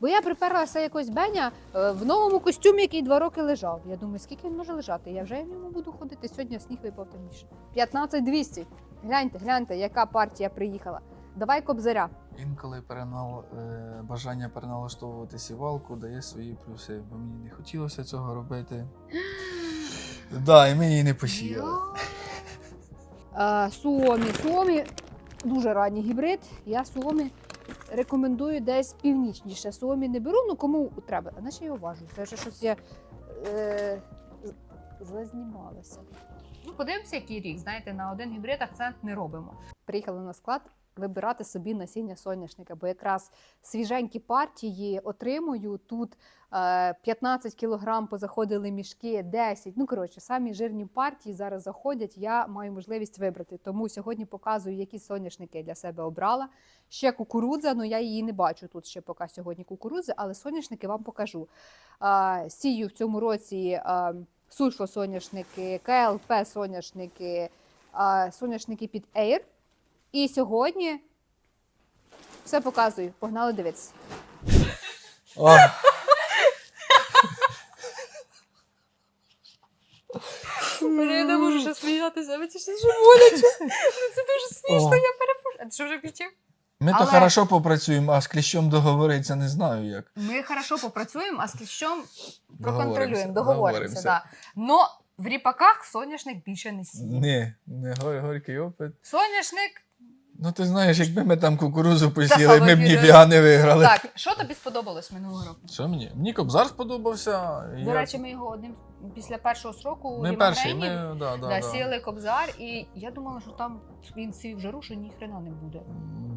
Бо я приперлася якось Беня е, в новому костюмі, який два роки лежав. Я думаю, скільки він може лежати? Я вже в ньому буду ходити. Сьогодні сніг випав темніше. 15200. Гляньте, гляньте, яка партія приїхала. Давай кобзаря. Інколи перенал, е, бажання переналаштовувати сівалку дає свої плюси, бо мені не хотілося цього робити. Да, і ми її не посіяли. Е, Суомі. Суомі дуже ранній гібрид. Я Суомі рекомендую десь північніше. Суомі не беру, ну кому треба. А наче я уважу. Це вже щось я е, зазнімалася. Ну, подивимося, який рік. Знаєте, на один гібрид акцент не робимо. Приїхали на склад вибирати собі насіння соняшника, бо якраз свіженькі партії отримую. Тут е, 15 кілограм позаходили мішки, 10. Ну, коротше, самі жирні партії зараз заходять. Я маю можливість вибрати. Тому сьогодні показую, які соняшники я для себе обрала. Ще кукурудза, ну я її не бачу тут ще поки сьогодні кукурудзи, але соняшники вам покажу. Е, сію в цьому році е, сульфосоняшники, КЛП соняшники, е, соняшники під Air. І сьогодні все показую. Погнали дивитися. О, Я не можу ще сміятися, ви це ж боляче. Це дуже смішно, я перепрошую. А ти що вже включив? ми Але- то хорошо попрацюємо, а з кліщом договоритися не знаю як. Ми хорошо попрацюємо, а з кліщом проконтролюємо, договоримося. договоримося. Да. Но в ріпаках соняшник більше не сіє. Ні, не гор- горький опит. Соняшник. Ну ти знаєш, якби ми там кукурузу посіли, ми б ніфіга не виграли. Так, що тобі сподобалось минулого року? Що мені? Мені кобзар сподобався. До я- речі, ми його одним після першого сроку ми перші, ми да, да, да, да. сіяли кобзар, і я думала, що там він сів в жару, що ні хрена не буде.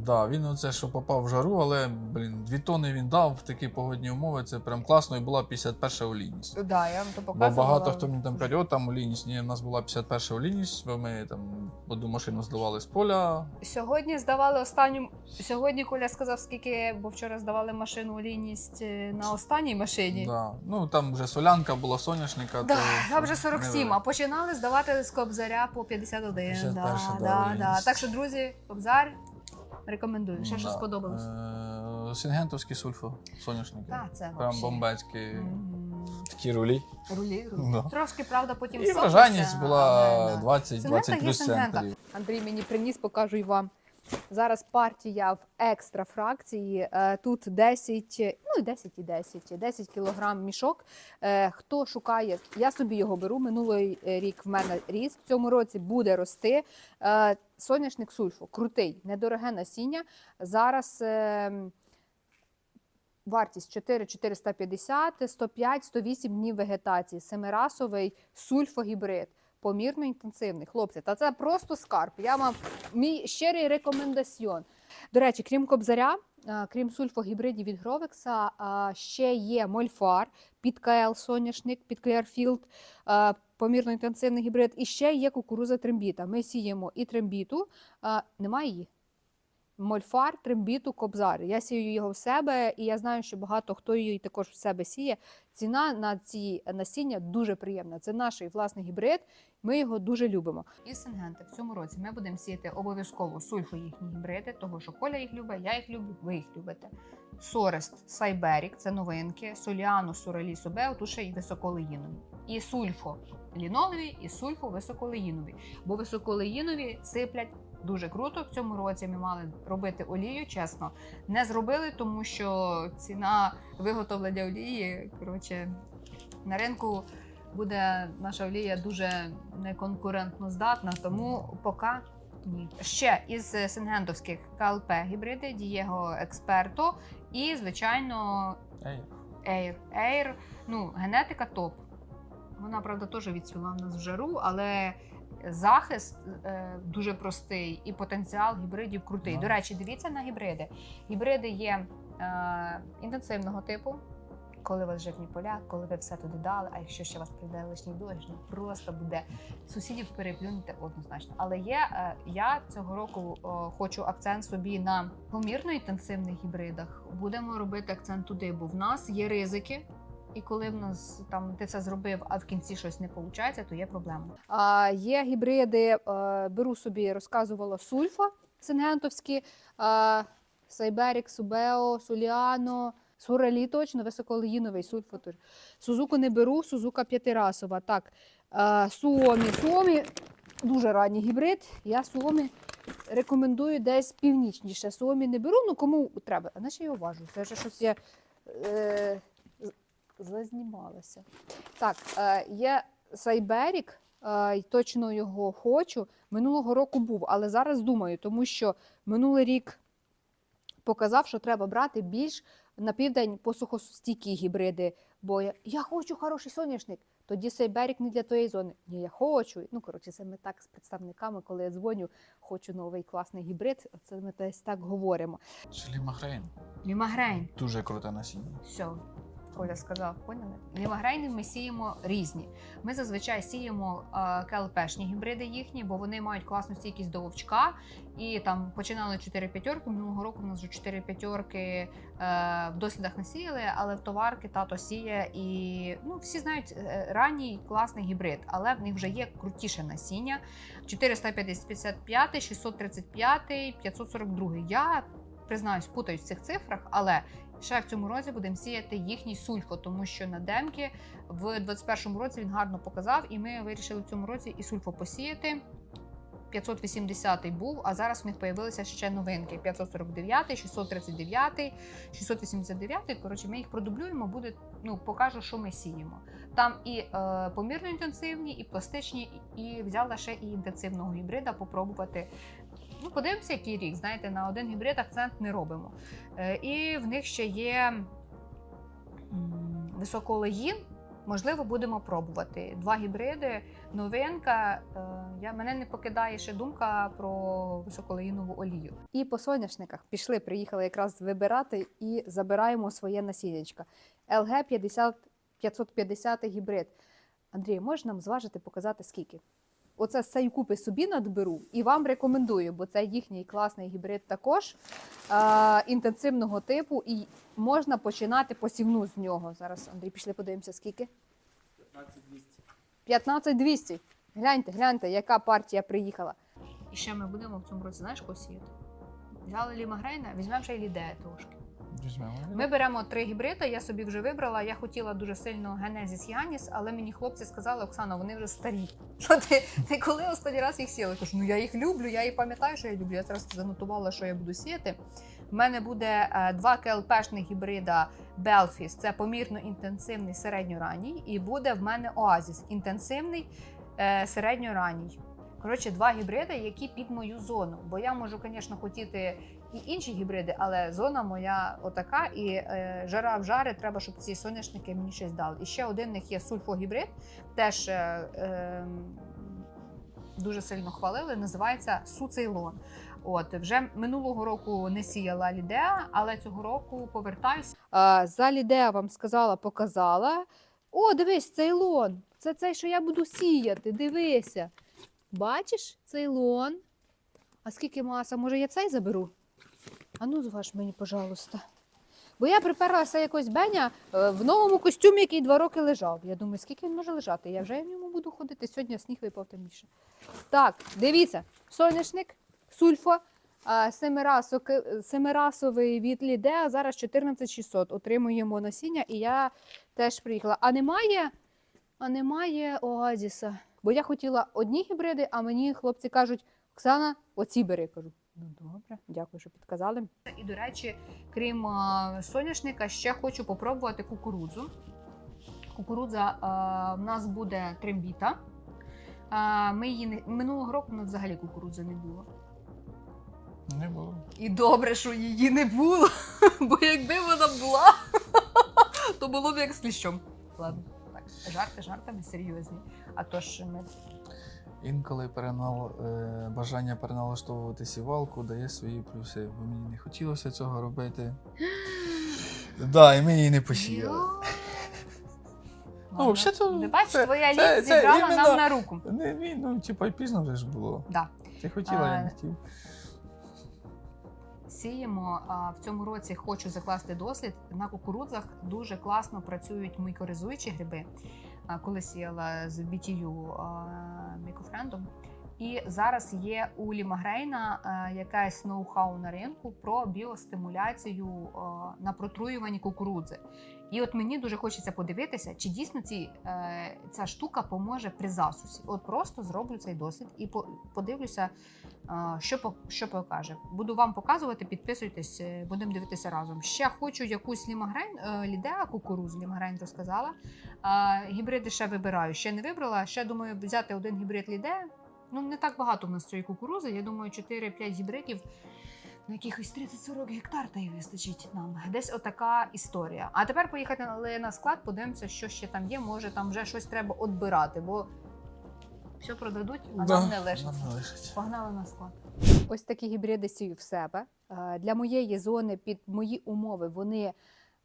Да, він оце, що попав в жару, але блін, дві тони він дав в такі погодні умови. Це прям класно і була 51 олійність. Да, я вам то Бо багато хто мені там каже, «О, там олійність. Ні, в нас була 51 олійність, бо ми там одну машину здавали з поля. Сьогодні здавали останню. Сьогодні Коля сказав, скільки, бо вчора здавали машину лінність е, на останній машині. Да. Ну там вже солянка була Да, то, там вже 47, а починали здавати з Кобзаря по 51. 51, да, да, да, да. Так що, друзі, Кобзар рекомендую. Ще Да. щось сподобалось. Е, Сінгентовські сульфо соняшники. Так, це Прям вообще. бомбецькі. Такі рулі. Рулі, рулі. Да. Трошки, правда, потім І сохнеться, вражальність була але, да. 20, Сингента 20 є плюс Сингента. центрів. Андрій мені приніс, покажу й вам. Зараз партія в екстра фракції. Е, Тут 10, ну і 10 і 10, 10 кілограм мішок. Е, Хто шукає, я собі його беру. Минулий е, рік в мене ріс. В цьому році буде рости. Соняшник сульфу, крутий, недороге насіння. Зараз вартість 4 450, 105, 108 днів вегетації. Семирасовий сульфогібрид. Помірно інтенсивний. Хлопці, та це просто скарб. Я вам мій щирий рекомендаціон. До речі, крім кобзаря, крім сульфогібридів від Гровекса, ще є мольфар під КЛ соняшник, під Клерфілд, помірно інтенсивний гібрид. І ще є кукуруза трембіта. Ми сіємо і трембіту, немає її. Мольфар, трембіту, кобзар. Я сію його в себе, і я знаю, що багато хто її також в себе сіє. Ціна на ці насіння дуже приємна. Це наш власний гібрид. Ми його дуже любимо. І Сингенти в цьому році ми будемо сіяти обов'язково сульфу їхні гібриди, того що Коля їх любить, я їх люблю, ви їх любите. Сорест, Сайберік це новинки, Соліану, Суралі, Собео, тут ще й високолеїнові. І сульфо лінолеві, і сульфо високолеїнові. Бо високолеїнові сиплять дуже круто. В цьому році ми мали робити олію, чесно. Не зробили, тому що ціна виготовлення олії, коротше, на ринку буде наша олія дуже неконкурентно здатна, тому поки ні. Ще із сингентовських КЛП гібриди Дієго Експерто і, звичайно, Ей, Air. Air, ну, генетика топ. Вона, правда, теж відсвіла в нас в жару, але захист е, дуже простий і потенціал гібридів крутий. До речі, дивіться на гібриди. Гібриди є е, інтенсивного типу. Коли у вас жирні поля, коли ви все туди дали, а якщо ще у вас прийде лишній дощ, ну просто буде сусідів переплюнути однозначно. Але є е, я цього року хочу акцент собі на помірно інтенсивних гібридах. Будемо робити акцент туди, бо в нас є ризики. І коли в нас там ти все зробив, а в кінці щось не виходить, то є проблема. А, є гібриди, е, беру собі, розказувала сульфа сингентовські, е, Сайберік, Субео, Суліано, Сурелі точно, високолеїновий сульфатур. Сузуку не беру, Сузука п'ятирасова. Так, е, Суомі. Суомі дуже ранній гібрид. Я Суомі рекомендую десь північніше. Суомі не беру, ну кому треба. А наче я уважу. Це вже щось я е, зазнімалася. Так, е, є Сайберік, е, точно його хочу. Минулого року був, але зараз думаю, тому що минулий рік показав, що треба брати більш на південь посухостійкі гібриди. Бо я, я хочу хороший соняшник. Тоді Сайберік не для тої зони. Ні, я хочу. Ну, коротше, це ми так з представниками, коли я дзвоню, хочу новий класний гібрид. Це ми десь так говоримо. Шлімагрейн. Лімагрейн. Дуже круте насіння. Все, Коля сказав, поняли? Лімагрейни ми сіємо різні. Ми зазвичай сіємо е, КЛПшні гібриди їхні, бо вони мають класну стійкість до вовчка. І там починали 4 п'ятерки. Минулого року у нас вже 4 п'ятерки е, в дослідах не але в товарки тато сіє. І ну, всі знають е, ранній класний гібрид, але в них вже є крутіше насіння. 455, 635, 542. Я признаюсь, путаюсь в цих цифрах, але ще в цьому році будемо сіяти їхній сульфо, тому що на демки в 21-му році він гарно показав, і ми вирішили в цьому році і сульфо посіяти. 580 був, а зараз в них появилися ще новинки: 549, 639, 689. Коротше, ми їх продублюємо, буде ну покажу, що ми сіємо. Там і е, помірно інтенсивні, і пластичні, і взяла ще і інтенсивного гібрида попробувати. Ну, подивимося, який рік. Знаєте, на один гібрид акцент не робимо. Е, і в них ще є м, високолеїн. Можливо, будемо пробувати. Два гібриди, новинка. Е, Я, мене не покидає ще думка про високолеїнову олію. І по соняшниках пішли, приїхали якраз вибирати і забираємо своє насіннячка. ЛГ 50, 550 гібрид. Андрій, можеш нам зважити, показати скільки? Оце з цієї купи собі надберу і вам рекомендую, бо це їхній класний гібрид також е, інтенсивного типу, і можна починати посівну з нього. Зараз, Андрій, пішли подивимося, скільки. 15200. 15200. Гляньте, гляньте, яка партія приїхала. І ще ми будемо в цьому році, знаєш, посіяти. Взяли лімагрейна, візьмемо ще й лідея трошки. Ми беремо три гібриди, я собі вже вибрала. Я хотіла дуже сильно Генезіс Яніс, але мені хлопці сказали, Оксана, вони вже старі. Що ти, ти коли останній раз їх сіяла? Я кажу, ну я їх люблю, я і пам'ятаю, що я люблю. Я зараз занотувала, що я буду сіяти. У мене буде е, два КЛПшних гібрида Белфіс, це помірно інтенсивний середньоранній, і буде в мене Оазіс інтенсивний е, середньоранній. Коротше, два гібриди, які під мою зону. Бо я можу, звісно, хотіти і інші гібриди, але зона моя отака, і е, жара в жари треба, щоб ці соняшники мені щось дали. І ще один в них є сульфогібрид, теж е, е, дуже сильно хвалили. Називається Суцейлон. От вже минулого року не сіяла лідеа, але цього року повертаюся. за лідеа вам сказала, показала. О, дивись, цейлон. Це цей, що я буду сіяти. Дивися. Бачиш, цейлон. А скільки маса? Може, я цей заберу? А ну, зваж мені, пожалуйста. Бо я приперлася якось Беня е, в новому костюмі, який два роки лежав. Я думаю, скільки він може лежати? Я вже в ньому буду ходити. Сьогодні сніг випав тим більше. Так, дивіться, соняшник, сульфо, семирасовий від Лідеа, зараз 14600. Отримуємо насіння, і я теж приїхала. А немає, а немає оазіса. Бо я хотіла одні гібриди, а мені хлопці кажуть, Оксана, оці бери. Кажу, ну добре, дякую, що підказали. І, до речі, крім соняшника, ще хочу попробувати кукурудзу. Кукурудза в нас буде трембіта. Ми її не... Минулого року у нас взагалі кукурудзи не було. Не було. І добре, що її не було, бо якби вона була, то було б як з кліщом. Ладно, так, жарти жартами серйозні. А то ж ми Інколи перенал, е, бажання переналаштовувати сівалку дає свої плюси. Бо мені не хотілося цього робити. Да, і ми її не посіяли. Ладно. взагалі-то Ви бачите, твоя це- зіграла іменно- нам на руку. Не, він, ну, типа, й пізно вже ж було. Да. Ти хотіла, я А, не хотів. Сіємо а, в цьому році. Хочу закласти дослід. На кукурудзах дуже класно працюють мікоризуючі гриби. А, коли сіяла з BTU мікрофрендом. мікофрендом, І зараз є у Лімагрейна е, якесь ноу-хау на ринку про біостимуляцію е, на протруюванні кукурудзи. І от мені дуже хочеться подивитися, чи дійсно ці, е, ця штука поможе при засусі. От просто зроблю цей досвід і по- подивлюся, е, що, що покаже. Буду вам показувати, підписуйтесь, е, будемо дивитися разом. Ще хочу якусь лімагрейн, е, лідеа кукурузу, лімагрейн розказала. Е, гібриди ще вибираю. Ще не вибрала. Ще думаю взяти один гібрид лідеа. Ну, не так багато в нас цієї кукурузи. Я думаю, 4-5 гібридів на якихось 30-40 гектар та й вистачить нам. Десь отака історія. А тепер поїхати на- на склад, подивимося, що ще там є. Може, там вже щось треба відбирати, бо все продадуть, а нам не лишиться. нам не лишиться. Погнали на склад. Ось такі гібриди сію в себе. Е, Для моєї зони під мої умови вони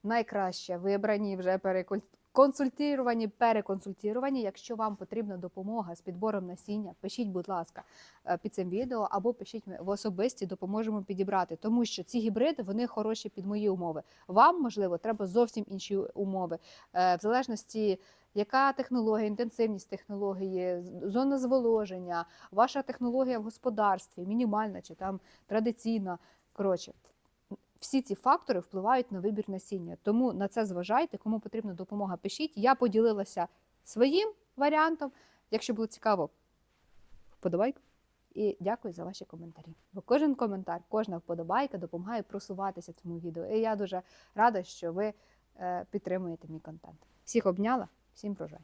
найкраще вибрані, вже перекуль- консультіровані, переконсультіровані. Якщо вам потрібна допомога з підбором насіння, пишіть, будь ласка, е, під цим відео або пишіть в особисті, допоможемо підібрати, тому що ці гібриди вони хороші під мої умови. Вам можливо треба зовсім інші умови, Е, в залежності. Яка технологія, інтенсивність технології, зона зволоження, ваша технологія в господарстві, мінімальна чи там традиційна. Коротше, всі ці фактори впливають на вибір насіння. Тому на це зважайте. Кому потрібна допомога, пишіть. Я поділилася своїм варіантом. Якщо було цікаво, вподобайку. І дякую за ваші коментарі. Бо кожен коментар, кожна вподобайка допомагає просуватися цьому відео. І я дуже рада, що ви е, підтримуєте мій контент. Всіх обняла, всім прожай.